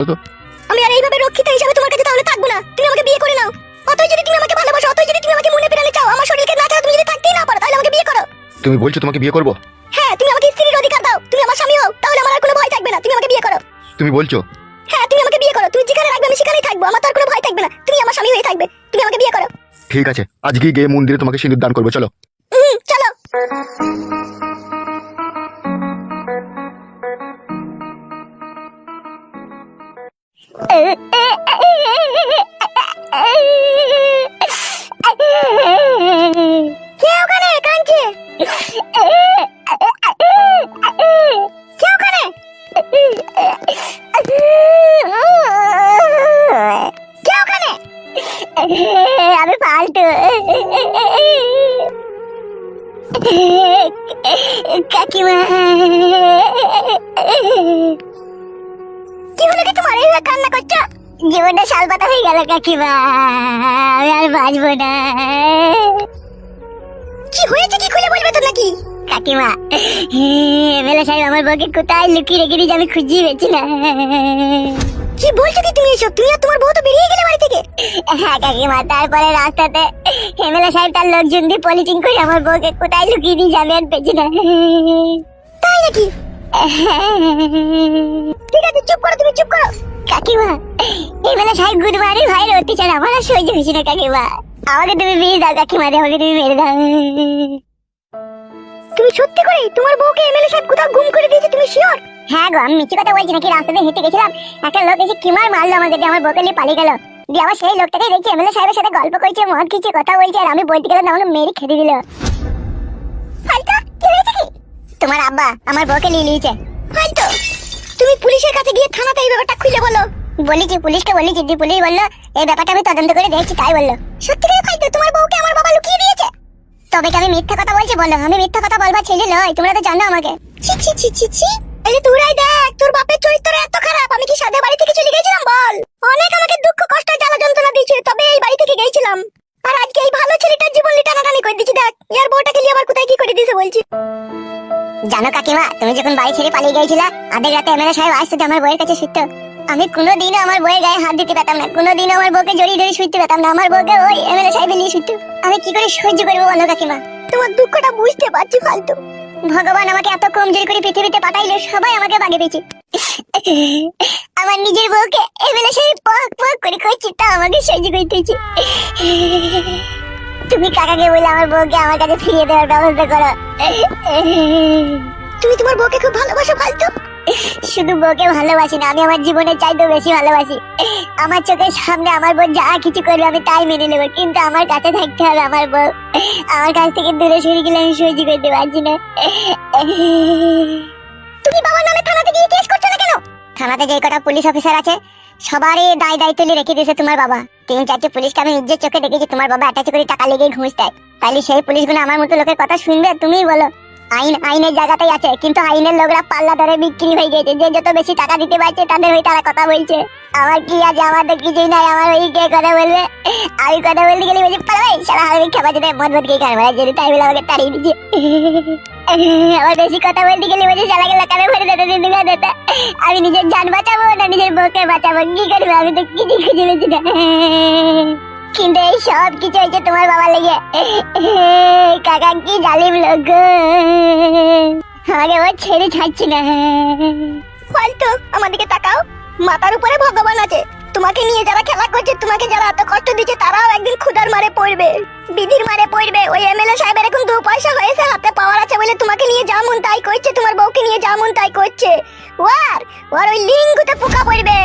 তো? আমি আর এইভাবে রক্ষিতা হিসাবে তোমার কাছে তাহলে থাকব না। তুমি আমাকে বিয়ে করে নাও। অতই যদি তুমি আমাকে ভালোবাসো অতই যদি তুমি আমাকে মনে পেরালে চাও আমার শরীরকে না ছাড়া তুমি যদি থাকতেই না পারো তাহলে আমাকে বিয়ে করো। তুমি বলছো তোমাকে বিয়ে করব? হ্যাঁ তুমি আমাকে স্ত্রীর অধিকার দাও। তুমি আমার স্বামী হও তাহলে আমার আর কোনো ভয় থাকবে না। তুমি আমাকে বিয়ে করো। তুমি বলছো? হ্যাঁ তুমি আমাকে বিয়ে করো। তুমি যেখানে রাখবে আমি সেখানেই থাকব। আমার তো আর কোনো ভয় থাকবে না। তুমি আমার স্বামী হয়ে থাকবে। তুমি আমাকে বিয়ে করো। ঠিক আছে আজকেই গিয়ে মন্দিরে তোমাকে সিঁদুর দান করব চলো। হুম চলো। কে ওখানে? কাঁদছে কে ওখানে? কে আমি ফালতু কাকিমা। কান্না করছ? জীবনটা শালপাতা হয়ে গেল কাকিমা। আমি আর বাঁচবো না। কি হয়েছে? কি খুলে বলবে তো নাকি? কাকিমা এমএলএ সাহেব আমার বউকে কোথায় লুকিয়ে রেখে দিয়েছে আমি খুঁজিয়ে পেয়েছি না। কি বলছো কি তুমি এসব? তুমি আর তোমার বউ তো বেরিয়ে গেলে বাড়ি থেকে। হ্যাঁ কাকিমা তারপরে রাস্তাতে এমএলএ সাহেব তার লোকজন দিয়ে পলিটিং করে আমার বউকে কোথায় লুকিয়ে দিয়ে যাবে আর পেয়েছি না। তাই নাকি? ঠিক আছে চুপ করো তুমি চুপ করো। কাকিমা এমএলএ সাহেব গুদমারি ভাইয়ের অত্যাচার আমার আর সহ্য হয়েছে না কাকিমা। আমাকে তুমি বিয়ে দাও কাকিমা আমাকে তুমি মেরে দাও। তুমি সত্যি করে তোমার বউকে এমএলএ সাহেব কোথাও গুম করে দিয়েছে তুমি শিওর হ্যাঁ গো আমি মিথ্যে কথা বলছি নাকি? রাস্তাতে হেঁটে গেছিলাম একটা লোক এসে কিমার মারলো আমাকে আমার বউকে নিয়ে পালিয়ে গেল। দিয়ে আবার সেই লোকটাকে দেখছি এমএলএ সাহেবের সাথে গল্প করছে মদ খেয়েছে কথা বলছে আর আমি বলতে গেলাম আমাকে মেরে খেতে দিল। ফালতু কি হয়েছে কি? তোমার আব্বা আমার বউকে নিয়ে নিয়েছে। ফালতু। তুমি পুলিশের কাছে গিয়ে থানাতে এই ব্যাপারটা খুলে বলো। বলেছি পুলিশকে বলেছি দিয়ে পুলিশ বলল এই ব্যাপারটা আমি তদন্ত করে দেখছি তাই বলল। সত্যি করে ফালতু তোমার বউকে আমার বাবা লুকিয়ে দিয়েছে? তবে কি আমি মিথ্যা কথা বলছি বলো? আমি মিথ্যা কথা বলবার ছেলে নয় তোমরা তো জানো আমাকে। ছি ছি ছি ছি ছি। এই তোরাই দেখ তোর বাপের চরিত্র এত খারাপ আমি কি সাথে বাড়ি থেকে চলে গেছিলাম বল? অনেক আমাকে দুঃখ কষ্ট জ্বালা যন্ত্রণা দিয়েছে তবে এই বাড়ি থেকে গেছিলাম। আর আজকে এই ভালো ছেলেটার জীবন টানাটানি করে দিচ্ছি দেখ। ইয়ার বউটাকে নিয়ে আবার কোথায় কি করে দিয়েছে বলছি। জানো কাকিমা তুমি যখন বাড়ি ছেড়ে পালিয়ে গিয়েছিলা আধেক রাতে এমএলএ সাহেব আসতো আমার বইয়ের কাছে শুতো আমি কোনোদিনও আমার বইয়ের গায়ে হাত দিতে পেতাম না কোনোদিনও আমার বউকে জড়িয়ে ধরে শুইতে পেতাম না আমার বউকে ওই এমএলএ সাহেবের নিয়ে শুতো আমি কি করে সহ্য করব বলো কাকিমা? তোমার দুঃখটা বুঝতে পারছি ফালতু। ভগবান আমাকে এত কমজোরি করে পৃথিবীতে পাঠাইলো সবাই আমাকে বাগে পেয়েছে। আমার নিজের বউকে এমএলএ সাহেব পক পক করে করছি তা আমাকে সহ্য করতে হয়েছে। তুমি কাকাকে বলে আমার বউকে আমার কাছে ফিরিয়ে দেওয়ার ব্যবস্থা করো। তুমি তোমার বউকে খুব ভালোবাসো ফালতু। শুধু বউকে ভালোবাসি না আমি আমার জীবনের চাইতেও বেশি ভালোবাসি। আমার চোখের সামনে আমার বউ যা কিছু করবে আমি তাই মেনে নেব কিন্তু আমার কাছে থাকতে হবে আমার বউ। আমার কাছ থেকে দূরে সরে গেলে আমি সহ্য করতে পারছি না। তুমি বাবার নামে থানাতে গিয়ে কেস করছ না কেন? থানাতে যে কটা পুলিশ অফিসার আছে, সবারই দায় দায় তুলে রেখে দিয়েছে তোমার বাবা। তিন চারটে পুলিশকে আমি নিজের চোখে দেখেছি, তোমার বাবা অ্যাটাচ করে টাকা লেগে ঘুষ দেয়। তাহলে সেই পুলিশগুলো আমার মতো লোকের কথা শুনবে? তুমি বলো। আইন, আইনের জায়গাতেই আছে, কিন্তু আইনের লোকরা পাল্লা ধরে বিক্রি হয়ে গেছে। যে যত বেশি টাকা দিতে পারছে, তাদের হয়ে তারা কথা বলছে। আমার কি আছে আমার তো কিছুই নাই, আমার ওই কে কথা বলবে? আমি কথা বলতে গেলে বলছি পালাই সারা হাতে খেপা যেতে মদ মদ কে কারবার যদি তাই বলে আমাকে তাড়িয়ে দিচ্ছে। আমার বেশি কথা বলতে গেলে বলছি সালা গেলা কানে ভরে দিতে দিতে দিতে আমি নিজের জান বাঁচাবো না, নিজের বউকে বাঁচাবো? কি করবে? আমি তো কিছু খুঁজে পেয়েছি না। কিন্তু এই সব কিছু হয়েছে তোমার বাবা লেগে। কাকা কি জালিম লোক। আমাকে ও ছেড়ে ছাড়ছি না। ফালতু আমাদেরকে তাকাও। মাথার উপরে ভগবান আছে। তোমাকে নিয়ে যারা খেলা করছে, তোমাকে যারা এত কষ্ট দিচ্ছে, তারাও একদিন ক্ষুধার মারে পড়বে। বিধির মারে পড়বে। ওই এমএলএ সাহেবের এখন দু পয়সা হয়েছে, হাতে পাওয়ার আছে বলে তোমাকে নিয়ে যেমন তাই করছে, তোমার বউকে নিয়ে যেমন তাই করছে। ওয়ার ওর ওই লিঙ্গুতে পোকা পড়বে।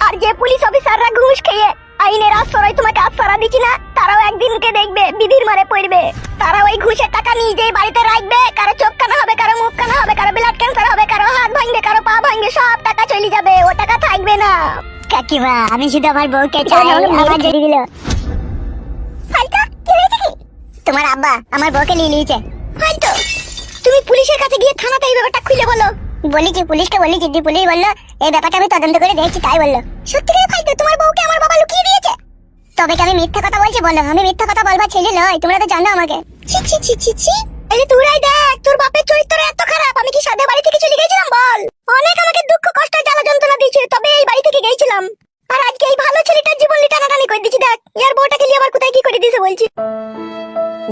আর যে পুলিশ অফিসাররা ঘুষ খেয়ে আইনের আশ্রয় তোমাকে আশ্রয় দিচ্ছি না। তারাও একদিনকে দেখবে বিধির মারে পড়বে। তারা ওই ঘুষের টাকা নিয়ে বাড়িতে রাখবে। কারও চোখ কানা হবে কারও মুখ কানা হবে কারও ব্লাড ক্যান্সার হবে কারও হাত ভাঙবে কারও পা ভাঙবে সব টাকা চলে যাবে। ও টাকা থাকবে না। কাকিমা আমি শুধু আমার বউকে চাই আমার জড়ি দিল। ফালতু কি হয়েছে কি? তোমার আব্বা আমার বউকে নিয়ে নিয়েছে। ফালতু তুমি পুলিশের কাছে গিয়ে থানাতে এই ব্যাপারটা খুলে বলো। বলেছি, পুলিশকে বলেছি দি পুলিশ বলল, এই ব্যাপারটা আমি তদন্ত করে দেখছি, তাই বলল। সত্যি করে ফালতু, তোমার বউকে আমার বাবা লুকিয়ে দিয়েছে? তবে কি আমি মিথ্যা কথা বলছি? বলো, আমি মিথ্যা কথা বলবার ছেলে নয়, তোমরা তো জানো আমাকে। ছি ছি ছি ছি ছি। তাহলে তোরাই দেখ, তোর বাপের চরিত্র এত খারাপ, আমি কি সাথে বাড়ি থেকে চলে গেছিলাম, বল? অনেক আমাকে দুঃখ, কষ্ট জ্বালা যন্ত্রণা দিয়েছে তবে এই বাড়ি থেকে গেছিলাম। আর আজকে এই ভালো ছেলেটার জীবন টানাটানি করে দিচ্ছি দেখ, ইয়ার বউটাকে নিয়ে আবার কোথায় কি করে দিয়েছে বলছি।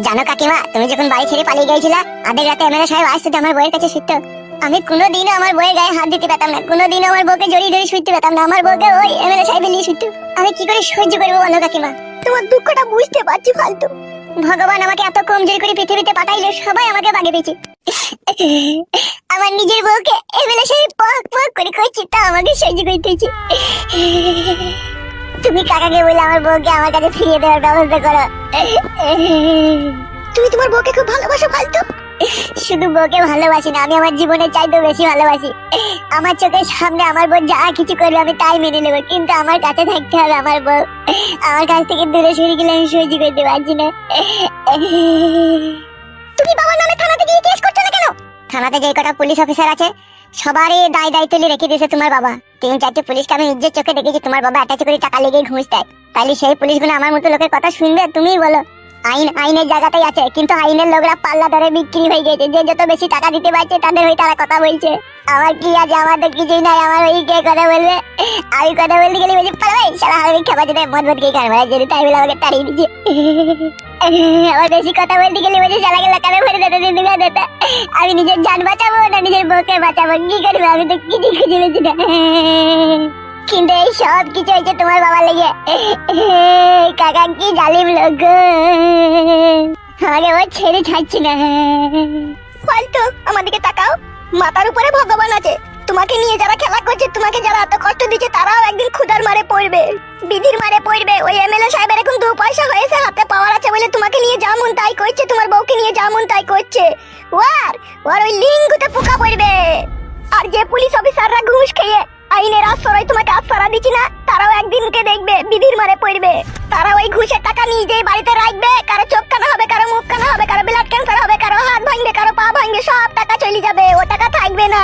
জানো কাকিমা, তুমি যখন বাড়ি ছেড়ে পালিয়ে গিয়েছিলা, আধেক রাতে এমএলএ সাহেব আসতে আমার বউয়ের কাছে শুতো আমি কোনোদিনও আমার বউয়ের গায়ে হাত দিতে পেতাম না। কোনোদিনও আমার বউকে জড়িয়ে ধরে শুইতে পেতাম না। আমার বউকে ওই এমএলএ সাহেব নিয়ে শুতো আমি কি করে সহ্য করব বলো কাকিমা? তোমার দুঃখটা বুঝতে পারছি ফালতু। ভগবান আমাকে এত কমজোরি করে পৃথিবীতে পাঠাইলো, সবাই আমাকে বাগে পেয়েছে। আমার নিজের বউকে এমএলএ সাহেব পক পক করে কইছি তা আমাকে সহ্য করতেছি তুমি কাকাকে বলে আমার বউকে আমার কাছে ফিরিয়ে দেওয়ার ব্যবস্থা করো। তুমি তোমার বউকে খুব ভালোবাসো ফালতু। শুধু বউকে ভালোবাসি না, আমি আমার জীবনের চাইতেও বেশি ভালোবাসি। আমার চোখের সামনে আমার বউ যা কিছু করবে আমি তাই মেনে নেব, কিন্তু আমার কাছে থাকতে হবে আমার বউ। আমার কাছ থেকে দূরে সরে গেলে আমি সহ্য করতে পারছি না। তুমি বাবার নামে থানাতে গিয়ে কেস করছ না কেন? থানাতে যে কটা পুলিশ অফিসার আছে, সবারই দায় দায়িত্ব নিয়ে রেখে দিয়েছে তোমার বাবা। তিন চারটে পুলিশকে আমি নিজের চোখে দেখেছি, তোমার বাবা অ্যাটাচ করে টাকা লেগে ঘুষ দেয়। তাইলে সেই পুলিশগুলো আমার মতো লোকের কথা শুনবে, তুমিই বলো। আইন, আইনের জায়গাতেই আছে, কিন্তু আইনের লোকরা পাল্লা ধরে বিক্রি হয়ে গেছে। যে যত বেশি টাকা দিতে পারছে, তাদের হয়ে তারা কথা বলছে। আমার কি আছে আমার তো কিছুই নাই, আমার ওই কে কথা বলবে? আমি কথা বলতে গেলে বলছি, পালা ভাই সারা হাতে খাবার যেতে মদ মদ খেয়ে খাবার যদি তাই বলে আমাকে তাড়িয়ে দিচ্ছে আমার বেশি কথা বলতে গেলে বলছি সালা গেলা কানে ভরে দিতে দিতে দিতে আমি নিজের জান বাঁচাবো না, নিজের বউকে বাঁচাবো? কি করব? আমি তো কিছু খুঁজে পেয়েছি না। কিন্তু এই সব কিছু হয়েছে তোমার বাবা লেগে। কাকা কি জালিম লোক। আমাকে ও ছেড়ে ছাড়ছি না। ফালতু, আমার দিকে তাকাও। মাথার উপরে ভগবান আছে। তোমাকে নিয়ে যারা খেলা করছে, তোমাকে যারা এত কষ্ট দিচ্ছে, তারাও একদিন ক্ষুধার মারে পড়বে। বিধির মারে পড়বে। ওই এমএলএ সাহেবের এখন দু পয়সা হয়েছে, হাতে পাওয়ার আছে বলে তোমাকে নিয়ে যেমন তাই করছে, তোমার বউকে নিয়ে যেমন তাই করছে। ওয়ার ওর ওই লিঙ্গুতে পোকা পড়বে। আর যে পুলিশ অফিসাররা ঘুষ খেয়ে আইনের আশ্রয় তোমাকে আশ্রয় দিচ্ছি না। তারাও একদিনকে দেখবে, বিধির মারে পড়বে। তারা ওই ঘুষের টাকা নিজেই বাড়িতে রাখবে। কারও চোখ কানা হবে, কারও মুখ কানা হবে, কারও ব্লাড ক্যান্সার হবে, কারও হাত ভাঙবে, কারও পা ভাঙবে, সব টাকা চলে যাবে, ও টাকা থাকবে না।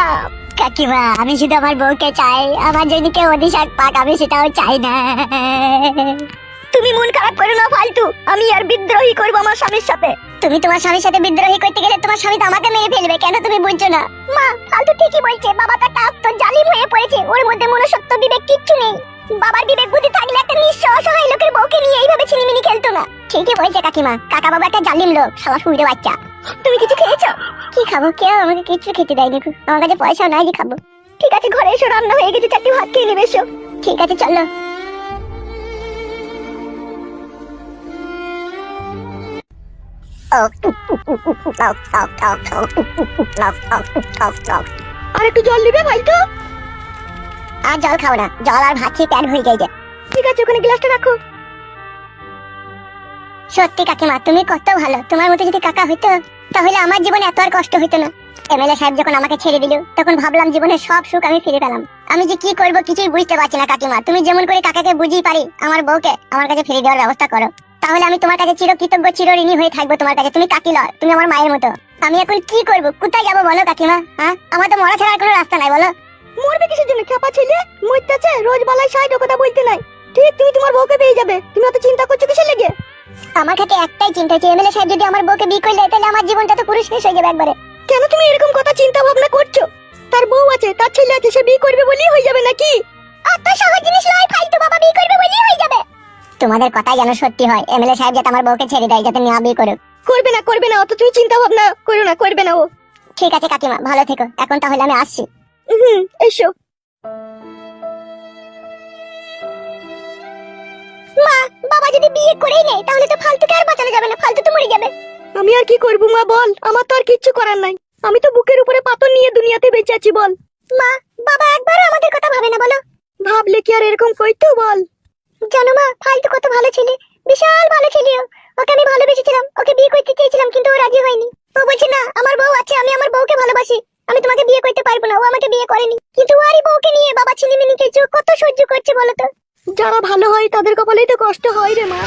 কাকিমা, আমি শুধু আমার বউকে চাই, আমার যদি কেউ অধিশাক পাক, আমি সেটাও চাই না। তুমি খারাপ করো না ফালতু। আমি আর বিদ্রোহী করব আমার স্বামীর সাথে। তুমি তোমার স্বামীর সাথে বিদ্রোহী করতে গেলে তোমার স্বামী তো আমাকে মেরে ফেলবে কেন তুমি বুঝছ না? মা ফালতু ঠিকই বলছে বাবা তো একটা আত্ম জালিম হয়ে পড়েছে ওর মধ্যে মনুষ্যত্ব বিবেক কিচ্ছু নেই। বাবার বিবেক বুদ্ধি থাকলে একটা নিঃস্ব অসহায় লোকের বউকে নিয়ে এইভাবে ছিনিমিনি খেলতো না। ঠিকই বলছে কাকিমা কাকা বাবা একটা জালিম লোক সবার সুবিধে বাচ্চা। তুমি কিছু খেয়েছো? কি খাব? কেউ আমাকে কিছু খেতে দেয়নি। আমার কাছে পয়সা নাই যে খাব? ঠিক আছে ঘরে এসো রান্না হয়ে গেছে চারটি ভাত খেয়ে নেবে এসো। ঠিক আছে চলো। আর একটু জল নিবে ভাই তো? আর জল খাও না জল আর ভাত খেয়ে প্যান হয়ে গেছে ঠিক আছে ওখানে গ্লাসটা রাখো। সত্যি কাকিমা তুমি কত ভালো তোমার মতো যদি কাকা হইতো তাহলে আমার জীবনে এত আর কষ্ট হইতো না। এমএলএ সাহেব যখন আমাকে ছেড়ে দিল তখন ভাবলাম জীবনের সব সুখ আমি ফিরে পেলাম। আমি যে কি করব কিছুই বুঝতে পারছি না কাকিমা তুমি যেমন করে কাকাকে বুঝিয়ে পারি আমার বউকে আমার কাছে ফিরে দেওয়ার ব্যবস্থা করো। তাহলে আমি তোমার কাছে চিরকৃতজ্ঞ চিরঋণী হয়ে থাকব তোমার কাছে। তুমি কাকি লয় তুমি আমার মায়ের মতো। আমি এখন কি করব? কোথায় যাব বলো কাকিমা? হ্যাঁ? আমার তো মরা ছাড়া আর কোনো রাস্তা নাই বলো। মরবে কিসের জন্য? খেপা ছেলে? মরতেছে? রোজ বেলায় সাইড কথা বলতে নাই। ঠিক তুমি তোমার বউকে পেয়ে যাবে। তুমি অত চিন্তা করছ কিসের লেগে? আমার কাছে একটাই চিন্তা হচ্ছে এমএলএ সাহেব যদি আমার বউকে বিয়ে করলে তাহলে আমার জীবনটা তো পুরো শেষ হয়ে যাবে একবারে। কেন তুমি এরকম কথা চিন্তা ভাবনা করছ? তার বউ আছে তার ছেলে আছে সে বিয়ে করবে বলেই হয়ে যাবে নাকি? অত সহজ জিনিস নয় ফালতু বাবা বিয়ে করবে বলেই হয়ে যাবে। তোমাদের কথাই যেন সত্যি হয়। এমএলএ সাহেব যাতে আমার বউকে ছেড়ে দেয় যাতে নিয়ে বিয়ে করুক। করবে না করবে না অত তুমি চিন্তা ভাবনা করো না করবে না ও। ঠিক আছে কাকিমা ভালো থেকো। এখন তাহলে আমি আসছি। হুম এসো। মা বাবা যদি বিয়ে করেই নেয় তাহলে তো ফালতুকে আর বাঁচানো যাবে না ফালতু তো মরে যাবে। আমি আর কি করব মা বল। আমার তো আর কিচ্ছু করার নাই। আমি তো বুকের উপরে পাথর নিয়ে দুনিয়াতে বেঁচে আছি বল। মা বাবা একবারও আমাদের কথা ভাবে না বলো। ভাবলে কি আর এরকম কইতো বল। জানো মা, ফালতু কত ভালো ছেলে, বিশাল ভালো ছেলে ওকে আমি ভালোবেসেছিলাম, ওকে বিয়ে করতে চেয়েছিলাম, কিন্তু ও রাজি হয়নি। ও বলছে, না, আমার বউ আছে, আমি আমার বউকে ভালোবাসি। আমি তোমাকে বিয়ে করতে পারব না, ও আমাকে বিয়ে করেনি। কিন্তু ওরই বউকে নিয়ে বাবা ছেলে খেয়েছে ও কত সহ্য করছে বলো তো? যারা ভালো হয় তাদের কপালেই তো কষ্ট হয় রে মা।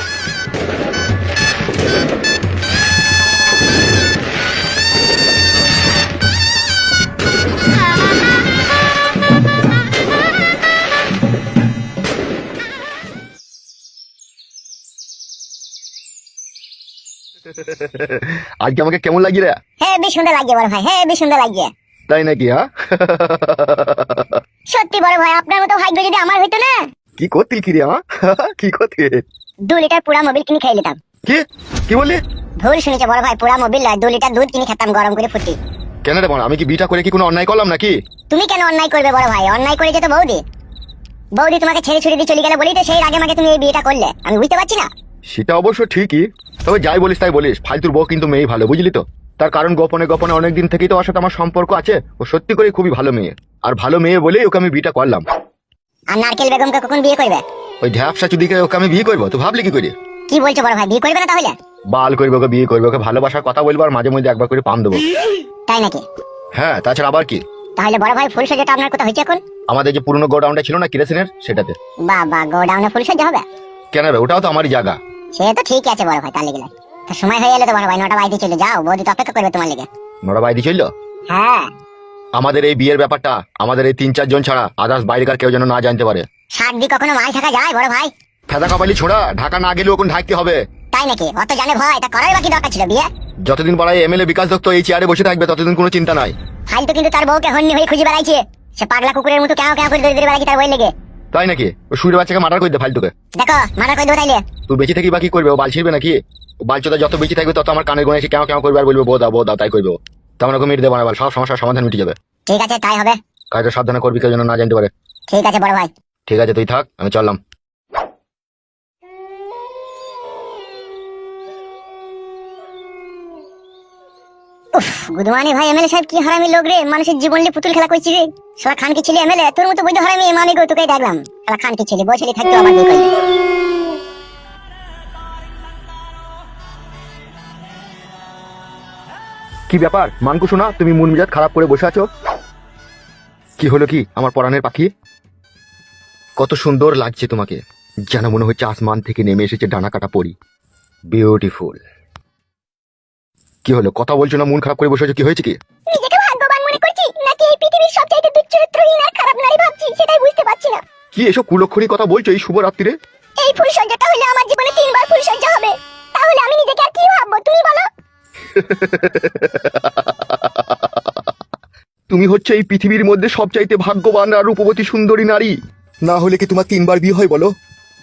আজকে আমাকে কেমন লাগি রে? হ্যাঁ বেশ সুন্দর লাগছে বড় ভাই। হ্যাঁ বেশ সুন্দর লাগছে। তাই নাকি হ্যাঁ? সত্যি বড় ভাই আপনার মতো ভাগ্য যদি আমার হইতো না? কি করতিল কি রে হ্যাঁ? কি করতি দু লিটার পুরা মোবিল কিনে খেয়ে নিতাম। কি? কি বললি? ভুল শুনেছে বড় ভাই পুরা মোবিল নয় দু লিটার দুধ কিনে খেতাম গরম করে ফুটি। কেন রে বোন আমি কি বিটা করে কি কোনো অন্যায় করলাম নাকি? তুমি কেন অন্যায় করবে বড় ভাই? অন্যায় করেছে তো বৌদি। বৌদি তোমাকে ছেড়ে ছুড়ে দিয়ে চলে গেলে বলি তো সেই আগে আমাকে তুমি এই বিয়েটা করলে। আমি বুঝতে পারছি না। সেটা অবশ্য ঠিকই তবে যাই বলিস তাই বলিস ফালতুর বউ কিন্তু মেয়ে ভালো বুঝলি তো? তার কারণ গোপনে গোপনে অনেক দিন থেকেই তো ওর সাথে আমার সম্পর্ক আছে ও সত্যি করে খুবই ভালো মেয়ে। আর ভালো মেয়ে বলেই ওকে আমি বিটা করলাম। আর নারকেল বেগমকে কখন বিয়ে করবে? ওই ঢ্যাপসা চুদিকে ওকে আমি বিয়ে করব তো ভাবলি কি করি? কি বলছো বড় ভাই বিয়ে করবে না তাহলে? বাল করবে ওকে বিয়ে করবে ওকে ভালোবাসার কথা বলব আর মাঝে মধ্যে একবার করে পাম দেবো। তাই নাকি? হ্যাঁ তাছাড়া আবার কি? তাহলে বড় ভাই ফুল সজ্জাটা আপনার কোথায় হয়েছে এখন? আমাদের যে পুরনো গোডাউনটা ছিল না কিরোসিনের সেটাতে। বাবা গোডাউনে ফুল সজ্জা হবে? কেন রে ওটাও তো আমারই জায়গা। সে তো ঠিক আছে বড় ভাই তার লেগে তো সময় হয়ে গেলে তো বড় ভাই নটা বাড়িতে চলে যাও। বৌদি তো অপেক্ষা করবে তোমার লেগে। নোরা বাইদি চলল? হ্যাঁ। আমাদের এই বিয়ের ব্যাপারটা আমাদের এই তিন চারজন ছাড়া আদার্স বাইরেকার কেউ যেন না জানতে পারে। সাত দিয়ে কখনো মাল থাকা যায় বড় ভাই? ফেদা কপালি ছোড়া ঢাকা না গেলেও কোন ঢাকতে হবে। তাই নাকি? অত জানে ভয় তা করার বাকি দরকার ছিল বিয়ে? যতদিন পড়ায় এমএলএ বিকাশ দত্ত এই চেয়ারে বসে থাকবে ততদিন কোনো চিন্তা নাই। ফাইল তো কিন্তু তার বউকে হন্যি হয়ে খুঁজে বেড়াইছে। সে পাগলা কুকুরের মতো কেন কেন করে দৌড়ে দৌড়ে বেড়াইছে তার বই লেগে। তাই নাকি? ও সুরের বাচ্চাকে মার্ডার করে দে ফালতুকে। দেখো মার্ডার করে দেবো তাইলে। তুই বেঁচে থাকি বা কি করবে? ও বাল ছিড়বে নাকি? ও বালচোদা যত বেঁচে থাকবে তত আমার কানের গোনা এসে কেমন কেমন করবে আর বলবে বোদা বোদা তাই করবে ও। তেমন ওকে মেরে দেবো না বল। সব সমস্যার সমাধান মিটে যাবে। ঠিক আছে তাই হবে। কাজটা সাবধানে করবি কেউ যেন না জানতে পারে। ঠিক আছে বড় ভাই। ঠিক আছে তুই থাক আমি চললাম। গুদমানি ভাই এমএলএ সাহেব, কি হারামি লোক রে? মানুষের জীবন নিয়ে পুতুল খেলা করছি রে। সোয়া খান কি ছেলে এমএলএ তোর মতো বৈধ হারামি মামি গো তোকে ডাকলাম শালা খান কি ছেলে বসে থাকতো আমার করলি কি ব্যাপার? মানকু শোনা তুমি মন মেজাজ খারাপ করে বসে আছো? কি হলো কি? আমার পরাণের পাখি? কত সুন্দর লাগছে তোমাকে। যেন মনে হচ্ছে আসমান থেকে নেমে এসেছে ডানা কাটা পরি। বিউটিফুল কি হলো? কথা বলছো না মন খারাপ করে বসে আছো? কি হয়েছে কি? নিজেকে ভাগ্যবান মনে করছি নাকি এই পৃথিবীর সবচাইতে দুশ্চরিত্রহীন আর খারাপ নারী ভাবছি সেটাই বুঝতে পারছি না। কি এসব কুলক্ষণী কথা বলছো এই শুভ রাত্রিরে? এই ফুলসজ্জাটা হলে আমার জীবনে তিনবার ফুলসজ্জা হবে। তাহলে আমি নিজেকে আর কি ভাববো তুমি বলো? তুমি হচ্ছে এই পৃথিবীর মধ্যে সবচাইতে ভাগ্যবান আর রূপবতী সুন্দরী নারী। না হলে কি তোমার তিনবার বিয়ে হয় বলো?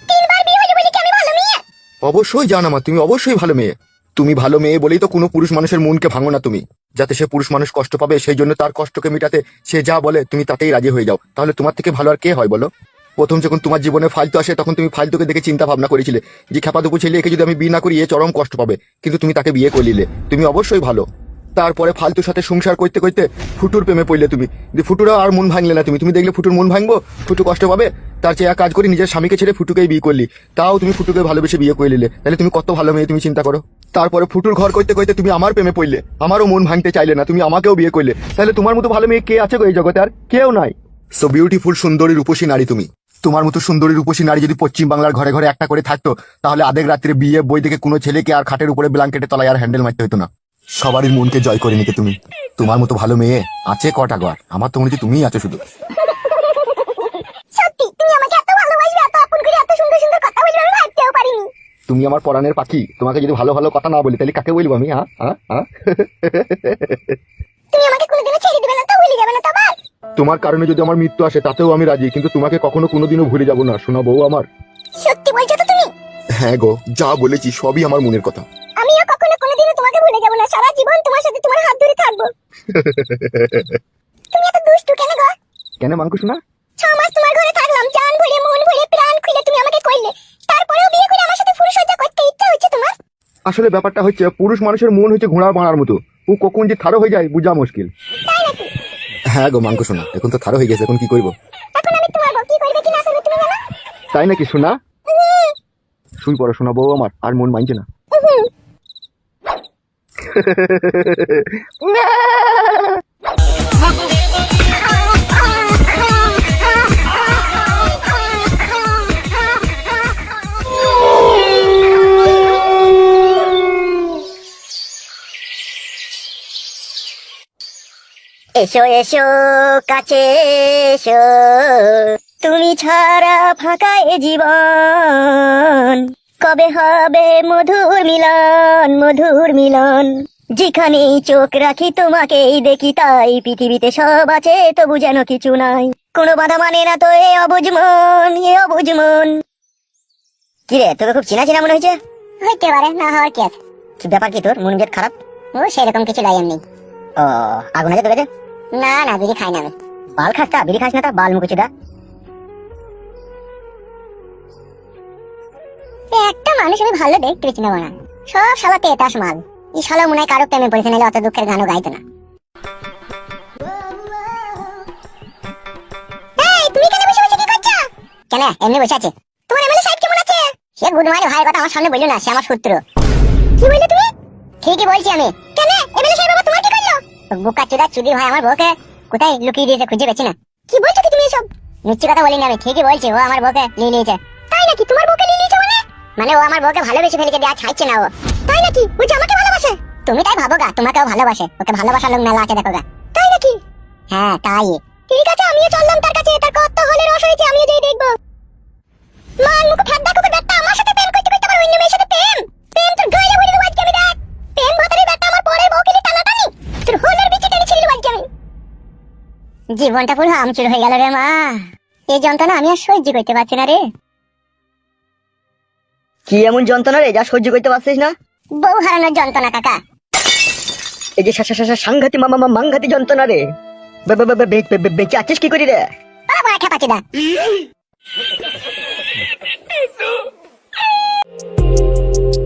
তিনবার বিয়ে হলে বলি কি আমি ভালো মেয়ে? অবশ্যই জানা মা তুমি অবশ্যই ভালো মেয়ে। তুমি ভালো মেয়ে বলেই তো কোনো পুরুষ মানুষের মনকে ভাঙো না তুমি। যাতে সে পুরুষ মানুষ কষ্ট পাবে, সেই জন্য তার কষ্টকে মিটাতে সে যা বলে তুমি তাতেই রাজি হয়ে যাও। তাহলে তোমার থেকে ভালো আর কে হয় বলো? প্রথম যখন তোমার জীবনে ফালতু আসে, তখন তুমি ফালতুকে দেখে চিন্তা ভাবনা করেছিলে যে খেপাদুপু ছেলে একে যদি আমি বিয়ে না করি, এ চরম কষ্ট পাবে। কিন্তু তুমি তাকে বিয়ে করলিলে। তুমি অবশ্যই ভালো। তারপরে ফালতুর সাথে সংসার করতে করতে ফুটুর প্রেমে পড়লে তুমি। যে ফুটুরা আর মন ভাঙলে না তুমি। তুমি দেখলে ফুটুর মন ভাঙবো? ফুটু কষ্ট পাবে? তার চেয়ে এক কাজ করি, নিজের স্বামীকে ছেড়ে ফুটুকেই বিয়ে করলি। তাও তুমি ফুটুকে ভালোবেসে বিয়ে করে নিলে। তাহলে তুমি কত ভালো মেয়ে, তুমি চিন্তা করো। তারপরে ফুটুর ঘর করতে করতে তুমি আমার প্রেমে পড়লে। আমারও মন ভাঙতে চাইলে না, তুমি আমাকেও বিয়ে করলে। তাহলে তোমার মতো ভালো মেয়ে কে আছে গো এই জগতে? আর কেউ নাই। সো বিউটিফুল সুন্দরী, রূপসী নারী তুমি। তোমার মতো সুন্দরী, রূপসী নারী যদি পশ্চিম বাংলার ঘরে ঘরে একটা করে থাকতো, তাহলে আধেক রাত্রে বিয়ে, বই দেখে কোনো ছেলেকে আর খাটের উপরে ব্ল্যাঙ্কেটে তলায় আর হ্যান্ডেল মারতে হতো না। সবারই মনকে জয় করে নিতে তুমি। তোমার মতো ভালো মেয়ে আছে কটা ঘর? আমার তো মনে হচ্ছে তুমিই আছো শুধু। সত্যি তুমি আমাকে এত ভালোবাসবে এত আপন করে এত সুন্দর সুন্দর কথা বলবে আমি ভাবতেও পারিনি। তুমি আমার পরাণের পাখি। তোমাকে যদি ভালো ভালো কথা না বলি তাহলে কাকে বলব আমি হ্যাঁ? হ্যাঁ? হ্যাঁ? তুমি আমাকে কোনোদিনও ছেড়ে দিবে না তো ভুলে যাবে না তো আবার। তোমার কারণে যদি আমার মৃত্যু আসে তাতেও আমি রাজি কিন্তু তোমাকে কখনো কোনোদিনও ভুলে যাব না শোনা বউ আমার। সত্যি বলছো তো তুমি? হ্যাঁ গো যা বলেছি সবই আমার মনের কথা। আমিও কখনো কোনোদিনও তোমাকে ভুলে যাব না। সারা জীবন তোমার সাথে তোমার হাত ধরে থাকব। তুমি এত দুষ্টু কেন গো? কেন মানকু শোনা? ছ মাস তোমার ঘরে থাকলাম জান ভরে মন ভরে প্রাণ খুলে তুমি আমাকে কইলে। তারপরেও বিয়ে করে আমার সাথে পুরুষ সজ্জা করতে ইচ্ছা হচ্ছে তোমার? আসলে ব্যাপারটা হচ্ছে পুরুষ মানুষের মন হচ্ছে ঘোড়ার বাড়ার মতো। ও কখন যে থারো হয়ে যায় বোঝা মুশকিল। হ্যাঁ গো মাংস শোনা। এখন তো থারো হয়ে গেছে এখন কি করব এখন আমি তোমার কি করবে কি না করবে তুমি জানো তাই নাকি শোনা? শুই পড়ো শোনা বউ আমার আর মন মানছে না। এসো এসো কাছে এসো তুমি ছাড়া ফাঁকা এ জীবন। কবে হবে মধুর মিলন মধুর মিলন? যেখানেই চোখ রাখি তোমাকেই দেখি তাই পৃথিবীতে সব আছে তবু যেন কিছু নাই। কোনো বাধা মানে না তো এ মন এ মন। কিরে তোকে খুব চিনা চিনা মনে হয়েছে? হইতে পারে না হওয়ার কি আছে? কি ব্যাপার কি তোর? মন মেজাজ খারাপ? ও সেরকম কিছু লাই এমনি ও আগুন আছে তোকে না না বিড়ি খাই না আমি। বাল খাস তা বিড়ি খাস না তা বাল মুকুচিটা একটা মানুষ আমি ভালো দেখতে পেয়েছি না। সব শালা তেতাস মাল। এই শালা মনে হয় কারও প্রেমে পড়েছে, নাহলে অত দুঃখের গানও গাইতো না। কেন? এমনি বসে আছে। তোমার এমএলএ সাহেব কেমন আছে? সে গুড মর্নিং ভাই কথা আমার সামনে বলল না, সে আমার কি বললে তুমি? ঠিকই বলছি আমি। কেন? এমএলএ সাহেব বাবা তোমার কি করল? বোকা চুদা চুদি ভাই আমার বউকে কোথায় লুকিয়ে দিয়েছে খুঁজে পেছি না। কি বলছো তুমি এসব? মিথ্যে কথা বলিনি আমি, ঠিকই বলছি, ও আমার বউকে নিয়ে নিয়েছে। মানে ও আমার বউকে ভালোবেসে ফেলেছে, দেয়া ছাড়ছে না ও। তাই নাকি? ও যে আমাকে ভালোবাসে? তুমি তাই ভাবো গা, তোমাকেও ভালোবাসে। ওকে ভালোবাসার লোক মেলা আছে, দেখো গা। তাই নাকি? হ্যাঁ তাই। ঠিক আছে, আমিও চললাম তার কাছে, তার কত হলে রস হয়েছে, আমিও যাই দেখব। মান মুখ ফেট দেখো বেটা আমার সাথে প্রেম করতে করতে আমার অন্য মেয়ের সাথে প্রেম। প্রেম তোর গায়ে বলে দেবো আজকে আমি দেখ। প্রেম ভাতারে বেটা আমার পরের বউকে টানাটানি। তোর হলের বিচে টেনে ছিলি আজকে আমি। জীবনটা পুরো আমচুর হয়ে গেল রে মা। এই যন্ত্রণা আমি আর সহ্য করতে পারছি না রে। কি এমন যন্ত্রণা রে? যা সহ্য করতে পারছিস না? বউ হারানোর যন্ত্রণা কাকা। এই যে সাংঘাতি মামা মাংঘাতি যন্ত্রণা রে। বেঁচে আছিস কি করি রে? খেপাচিদা Thank.